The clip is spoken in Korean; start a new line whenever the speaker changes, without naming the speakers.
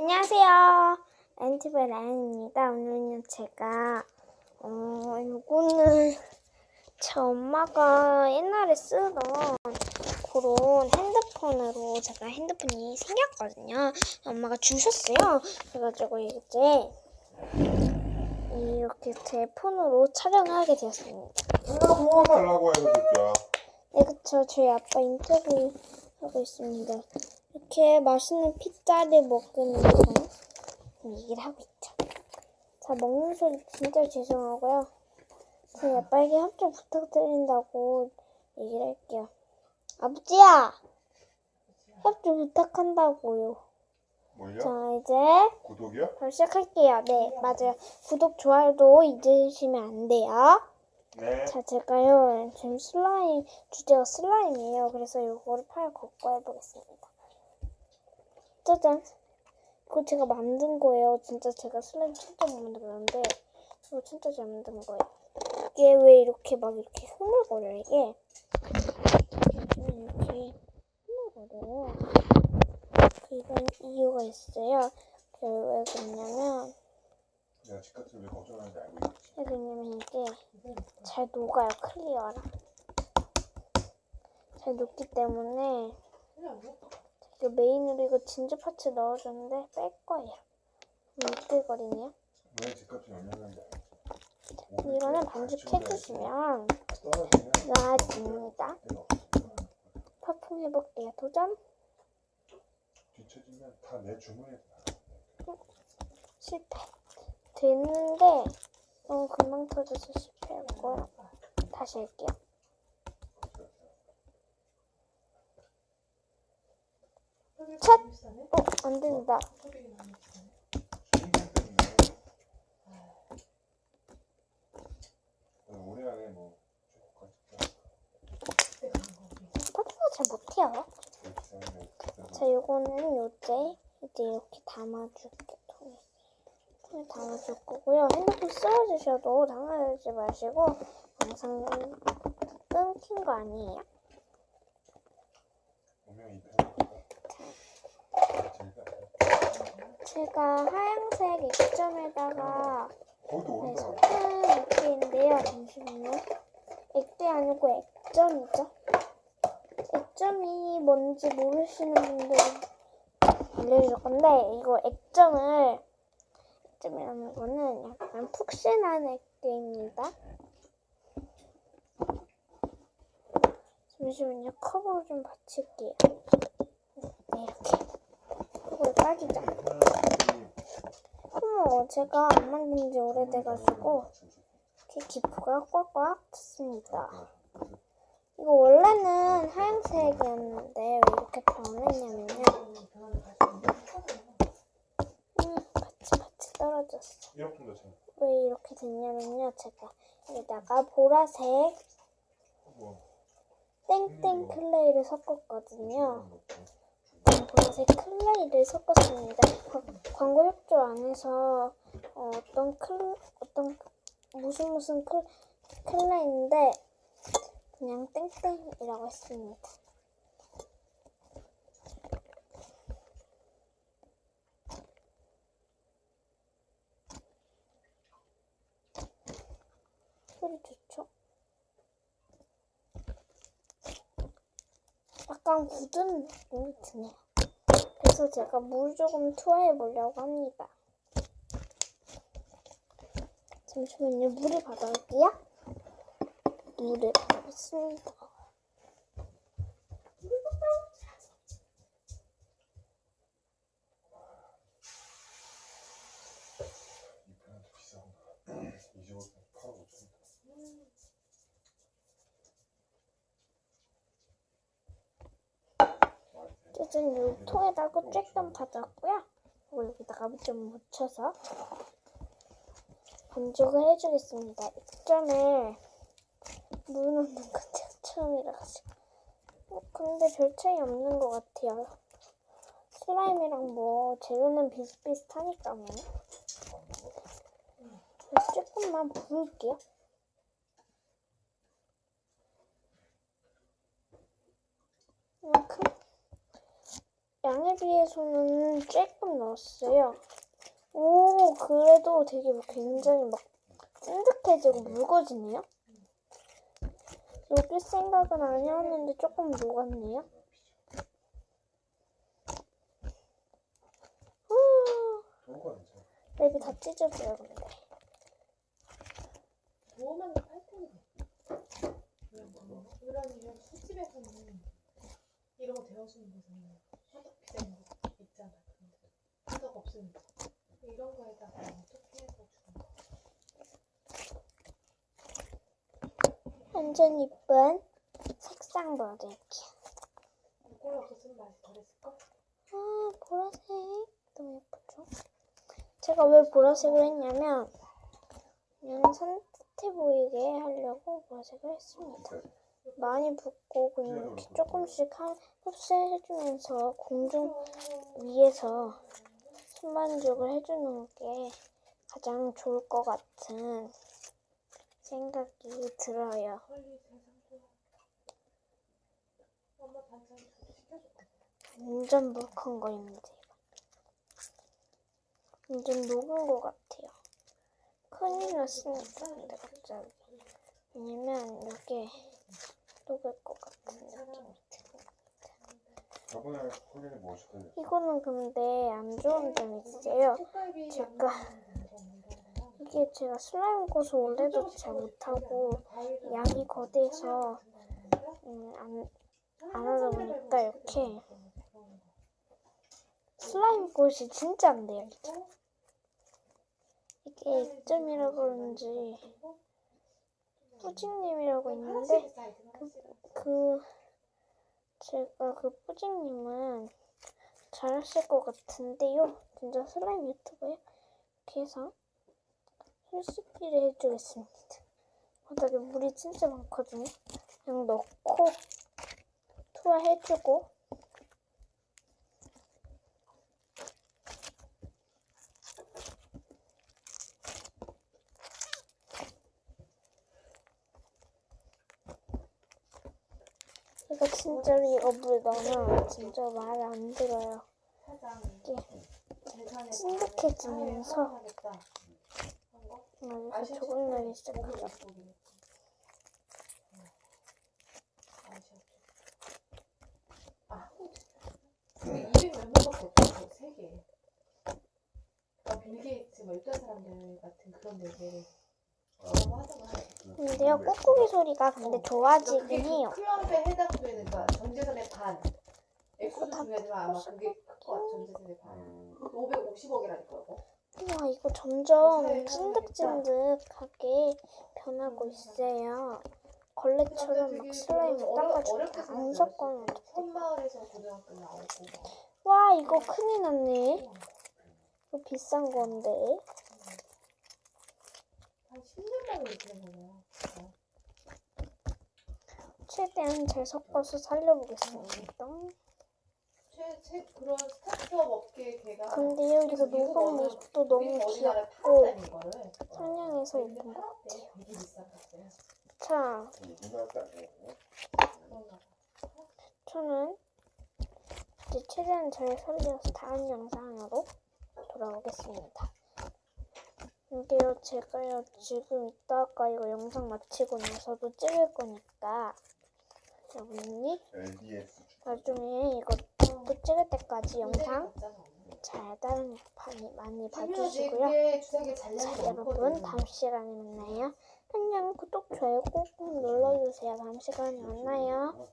안녕하세요. 엔티벨 라인입니다. 오늘은요, 제가, 어, 요거는 제 엄마가 옛날에 쓰던 그런 핸드폰으로 제가 핸드폰이 생겼거든요. 엄마가 주셨어요. 그래가지고 이제 이렇게 제 폰으로 촬영을 하게 되었습니다.
내가 모아달라고 해서 진짜.
네, 그쵸. 저희 아빠 인터뷰 하고 있습니다. 이렇게 맛있는 피자를 먹으면서 얘기를 하고 있죠. 자, 먹는 소리 진짜 죄송하고요. 저희 아빠에게 협조 부탁드린다고 얘기를 할게요. 아버지야! 협조 부탁한다고요.
뭐야?
자, 이제
구독이야?
바로 시작할게요. 네, 맞아요. 구독, 좋아요도 잊으시면 안 돼요.
네.
자, 제가요, 지금 슬라임, 주제가 슬라임이에요. 그래서 이거를 팔 걷고 해보겠습니다. 짜잔. 이거 제가 만든 거예요. 진짜 제가 슬라임 진짜 못 만들었는데, 이거 진짜 잘 만든 거예요. 이게 왜 이렇게 막 이렇게 흐물거려요, 이게? 이렇게 흐물거려요. 그 이건 이유가 있어요. 그왜 그러냐면.
왜
그러냐면 이게 잘 녹아요, 클리어랑. 잘 녹기 때문에 이거 메인으로 이거 진주 파츠 넣어줬는데 뺄 거예요. 미끌거리네요.
왜 집값이.
이거는 반죽해주시면 나아집니다. 파풍 해볼게요. 도전!
뒤처지면 다내 나.
실패. 됐는데 너무 금방 터져서 실패했고 다시 할게요. 첫! 어, 안 된다. 파풍을 잘 못해요. 자, 요거는 요제 이제 이렇게 담아줄게 통에 담아줄 거고요. 핸드폰 쓰러지셔도 당황하지 마시고 영상 끊긴 거 아니에요.
보면 이 편이
제가 하얀색 액점에다가 네. 섞은 액체인데요. 잠시만요. 액체 아니고 액점이죠. 액점이 뭔지 모르시는 분들은 알려줄 건데 이거 액점을 액점이라는 거는 약간 푹신한 액체입니다. 잠시만요. 컵으로 좀 받칠게요. 네, 이렇게. 이걸 빠지자. 어머, 제가 안 만든 지 오래돼가지고 이렇게 기포가 꽉꽉 찼습니다. 이거 원래는 하얀색이었는데 왜 이렇게 변했냐면요. 음, 같이 같이 떨어졌어.
이렇게.
왜 이렇게 됐냐면요. 제가 여기다가 보라색
뭐
땡땡 클레이를 섞었거든요. 보라색 클레이를 섞었습니다. 과- 광고 협조 안에서 어, 어떤 클 어떤 무슨 무슨 클 클레이인데 그냥 땡땡이라고 했습니다. 소리 좋죠? 약간 굳은 느낌이 드네요. 그래서 제가 물 조금 투하해 보려고 합니다. 잠시만요. 물을 받아올게요. 물을 받았습니다.
이 편한테 비싼 거. 이 집을 팔아고 좀.
짜잔, 이 통에다가 쬐끔 받았고요. 여기다가 좀 묻혀서 반죽을 해주겠습니다. 액점을 물 넣는 건 제가 처음이라가지고. 어, 근데 별 차이 없는 것 같아요. 슬라임이랑 뭐 재료는 비슷비슷하니까요. 조금만 부을게요. 이만큼 양에 비해서는 조금 넣었어요. 오, 그래도 되게 굉장히 막 찐득해지고 묽어지네요. 녹일 생각은 아니었는데 조금 녹았네요. 랩이 다 찢어져요, 근데.
도우만 팔 텐데. 이런 술집에서는 이런 거 데워주는 거잖아요. 화덕 비싼 거 있잖아. 근데 화덕 없으니까 이런 거에다가 어떻게 해서 주는 거?
완전 이쁜 색상 보여드릴게요.
이걸로 없었으면 맛이 덜했을까?
아, 보라색. 너무 예쁘죠? 제가 왜 보라색을 했냐면, 그냥 산뜻해 보이게 하려고 보라색을 했습니다. 많이 붓고 그냥 이렇게 조금씩 한- 흡수해주면서 공중 위에서 손만족을 해주는 게 가장 좋을 것 같은 생각이 들어요. 완전 물컹거립니다. 이거. 완전 녹은 것 같아요. 큰일 났습니다. 근데 갑자기. 왜냐면 이게 녹을 것 같은 느낌이 들어요.
저번에 콜린이 뭐 시켰냐?
이거는 근데 안 좋은 점이 있어요. 제가 이게 제가 슬라임 고수 원래도 잘 못하고 양이 거대해서 음, 안, 안 하다 보니까 이렇게 슬라임 꽃이 진짜 안 돼요. 이게. 이게 이점이라 그런지 뿌징님이라고 있는데 그 제가 그 뿌징님은 잘하실 것 같은데요. 진짜 슬라임. 이렇게 해서 실습기를 해주겠습니다. 바닥에 물이 진짜 많거든요. 그냥 넣고 투하해주고 진짜로 이거 물 넣으면 진짜 말 안 들어요. 이게 찐득해지면서 여기서 조금나기 시작하죠.
아, 200 멤버밖에 없어, 세 개. 어, 빌 게이츠 뭐 이딴 사람들 같은 그런 데들.
근데요, 꾹꾹이 소리가 근데 좋아지긴 해요.
클럽에 해당되는 그러니까 전 재산의 반. 엑소스
다
중에는 아마 그게 클것 같아, 전 재산의 반.
음,
550억이라니까, 이거.
우와, 이거 점점 찐득찐득하게 변하고 있어요. 걸레처럼 막 슬라임을 닦아주고 안 섞어놔도 돼.
섬마을에서 고등학교 나오고.
와, 이거 큰일 났네. 이거 비싼 건데.
한 10년 만에 이렇게 된 거네요.
최대한 잘 섞어서 살려보겠습니다.
최, 최, 그런 스타트업 업계 걔가.
이거
그래서 미국 어느-
모습도 너무
미국 어디 나라에
귀엽고
팔았다는.
상냥해서
근데
예쁜 것
팔았대.
같아요.
되게 비싼 값에.
자,
그런가 봐.
저는 이제 최대한 잘 살려서 다음 영상으로 돌아오겠습니다. 근데요, 제가요, 지금 이따가 이거 영상 마치고 나서도 찍을 거니까,
LDS
나중에 이거 또 찍을 때까지 영상 잘 따라 많이, 많이 봐주시고요. 자, 여러분. 다음 시간에 만나요. 안녕, 구독, 좋아요 꾹꾹 눌러주세요. 다음 시간에 만나요.